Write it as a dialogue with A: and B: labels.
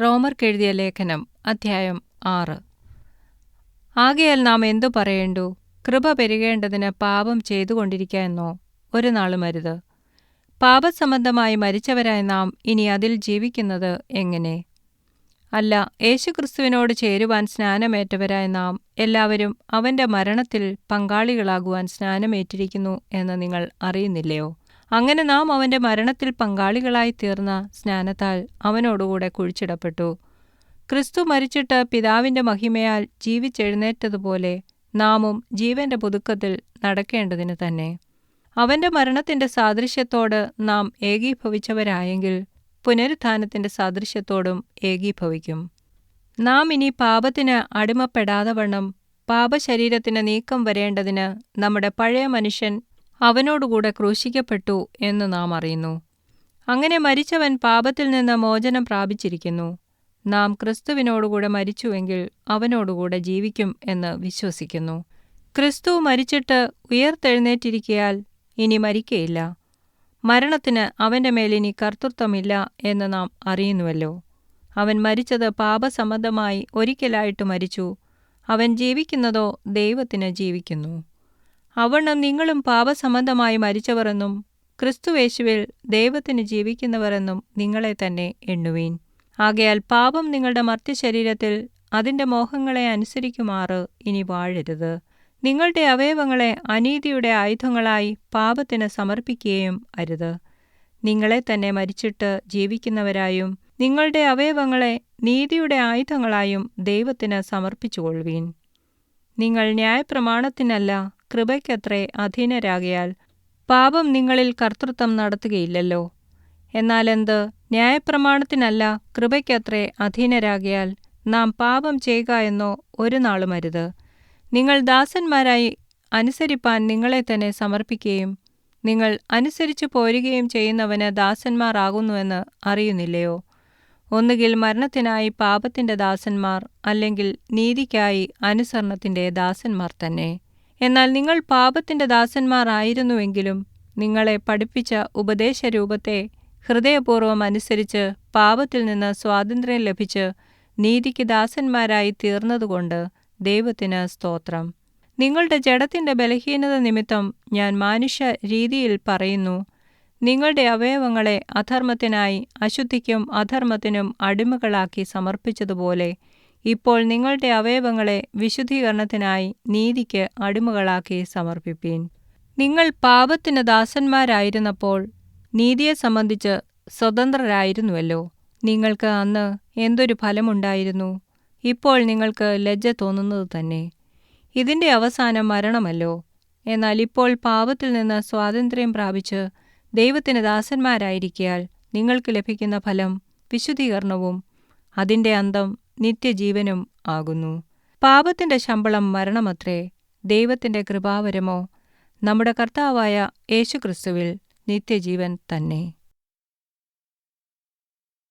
A: റോമർക്കെഴുതിയ ലേഖനം അധ്യായം ആറ്. ആകയാൽ നാം എന്തു പറയേണ്ടു? കൃപ പെരുകേണ്ടതിന് പാപം ചെയ്തുകൊണ്ടിരിക്കാമെന്നോ ഒരു നാളും അരുത്. പാപസംബന്ധമായി മരിച്ചവരായ നാം ഇനി അതിൽ ജീവിക്കുന്നത് എങ്ങനെ? അല്ല യേശുക്രിസ്തുവിനോട് ചേരുവാൻ സ്നാനമേറ്റവരായ നാം എല്ലാവരും അവന്റെ മരണത്തിൽ പങ്കാളികളാകുവാൻ സ്നാനമേറ്റിരിക്കുന്നു എന്ന് നിങ്ങൾ അറിയുന്നില്ലയോ? അങ്ങനെ നാം അവന്റെ മരണത്തിൽ പങ്കാളികളായി തീർന്ന സ്നാനത്താൽ അവനോടുകൂടെ കുഴിച്ചിടപ്പെട്ടു. ക്രിസ്തു മരിച്ചിട്ട് പിതാവിന്റെ മഹിമയാൽ ജീവിച്ചെഴുന്നേറ്റതുപോലെ നാമും ജീവന്റെ പുതുക്കത്തിൽ നടക്കേണ്ടതിന് തന്നെ. അവന്റെ മരണത്തിന്റെ സാദൃശ്യത്തോട് നാം ഏകീഭവിച്ചവരായെങ്കിൽ പുനരുത്ഥാനത്തിന്റെ സാദൃശ്യത്തോടും ഏകീഭവിക്കും. നാം ഇനി പാപത്തിന് അടിമപ്പെടാതവണ്ണം പാപശരീരത്തിന് നീക്കം വരേണ്ടതിന് നമ്മുടെ പഴയ മനുഷ്യൻ അവനോടുകൂടെ ക്രൂശിക്കപ്പെട്ടു എന്ന് നാം അറിയുന്നു. അങ്ങനെ മരിച്ചവൻ പാപത്തിൽ നിന്ന് മോചനം പ്രാപിച്ചിരിക്കുന്നു. നാം ക്രിസ്തുവിനോടുകൂടെ മരിച്ചുവെങ്കിൽ അവനോടുകൂടെ ജീവിക്കും എന്ന് വിശ്വസിക്കുന്നു. ക്രിസ്തു മരിച്ചിട്ട് ഉയർത്തെഴുന്നേറ്റിരിക്കയാൽ ഇനി മരിക്കയില്ല. മരണത്തിന് അവന്റെ മേലിനി കർത്തൃത്വമില്ല എന്ന് നാം അറിയുന്നുവല്ലോ. അവൻ മരിച്ചത് പാപസംബന്ധമായി ഒരിക്കലായിട്ട് മരിച്ചു. അവൻ ജീവിക്കുന്നതോ ദൈവത്തിന് ജീവിക്കുന്നു. അവണ്ണം നിങ്ങളും പാപസംബന്ധമായി മരിച്ചവരെന്നും ക്രിസ്തുവേശുവിൽ ദൈവത്തിന് ജീവിക്കുന്നവരെന്നും നിങ്ങളെ തന്നെ എണ്ണുവീൻ. ആകയാൽ പാപം നിങ്ങളുടെ മർത്യശരീരത്തിൽ അതിന്റെ മോഹങ്ങളെ അനുസരിക്കുമാറ് ഇനി വാഴരുത്. നിങ്ങളുടെ അവയവങ്ങളെ അനീതിയുടെ ആയുധങ്ങളായി പാപത്തിന് സമർപ്പിക്കുകയും അരുത്. നിങ്ങളെ തന്നെ മരിച്ചിട്ട് ജീവിക്കുന്നവരായും നിങ്ങളുടെ അവയവങ്ങളെ നീതിയുടെ ആയുധങ്ങളായും ദൈവത്തിന് സമർപ്പിച്ചുകൊള്ളുവീൻ. നിങ്ങൾ ന്യായപ്രമാണത്തിനല്ല കൃപയ്ക്കത്രേ അധീനരാകയാൽ പാപം നിങ്ങളിൽ കർത്തൃത്വം നടത്തുകയില്ലല്ലോ. എന്നാലെന്ത് ന്യായപ്രമാണത്തിനല്ല കൃപയ്ക്കത്രേ അധീനരാകയാൽ നാം പാപം ചെയ്യുക എന്നോ ഒരു നാളും അരുത്. നിങ്ങൾ ദാസന്മാരായി അനുസരിപ്പാൻ നിങ്ങളെ തന്നെ സമർപ്പിക്കുകയും നിങ്ങൾ അനുസരിച്ചു പോരുകയും ചെയ്യുന്നവന് ദാസന്മാരാകുന്നുവെന്ന് അറിയുന്നില്ലയോ? ഒന്നുകിൽ മരണത്തിനായി പാപത്തിന്റെ ദാസന്മാർ അല്ലെങ്കിൽ നീതിക്കായി അനുസരണത്തിന്റെ ദാസന്മാർ തന്നെ. എന്നാൽ നിങ്ങൾ പാപത്തിന്റെ ദാസന്മാരായിരുന്നുവെങ്കിലും നിങ്ങളെ പഠിപ്പിച്ച ഉപദേശരൂപത്തെ ഹൃദയപൂർവം അനുസരിച്ച് പാപത്തിൽ നിന്ന് സ്വാതന്ത്ര്യം ലഭിച്ച് നീതിക്ക് ദാസന്മാരായി തീർന്നതുകൊണ്ട് ദൈവത്തിന് സ്തോത്രം. നിങ്ങളുടെ ജഡത്തിന്റെ ബലഹീനത നിമിത്തം ഞാൻ മാനുഷ്യ രീതിയിൽ പറയുന്നു. നിങ്ങളുടെ അവയവങ്ങളെ അധർമ്മത്തിനായി അശുദ്ധിക്കും അധർമ്മത്തിനും അടിമകളാക്കി സമർപ്പിച്ചതുപോലെ ഇപ്പോൾ നിങ്ങളുടെ അവയവങ്ങളെ വിശുദ്ധീകരണത്തിനായി നീതിക്ക് അടിമകളാക്കി സമർപ്പിപ്പീൻ. നിങ്ങൾ പാപത്തിന് ദാസന്മാരായിരുന്നപ്പോൾ നീതിയെ സംബന്ധിച്ച് സ്വതന്ത്രരായിരുന്നുവല്ലോ. നിങ്ങൾക്ക് അന്ന് എന്തൊരു ഫലമുണ്ടായിരുന്നു? ഇപ്പോൾ നിങ്ങൾക്ക് ലജ്ജ തോന്നുന്നത് തന്നെ. ഇതിന്റെ അവസാനം മരണമല്ലോ. എന്നാൽ ഇപ്പോൾ പാപത്തിൽ നിന്ന് സ്വാതന്ത്ര്യം പ്രാപിച്ച് ദൈവത്തിന് ദാസന്മാരായിരിക്കാൽ നിങ്ങൾക്ക് ലഭിക്കുന്ന ഫലം വിശുദ്ധീകരണവും അതിന്റെ അന്തം നിത്യജീവനും ആകുന്നു. പാപത്തിന്റെ ശമ്പളം മരണമത്രേ. ദൈവത്തിന്റെ കൃപാവരമോ നമ്മുടെ കർത്താവായ യേശുക്രിസ്തുവിൽ നിത്യജീവൻ തന്നെ.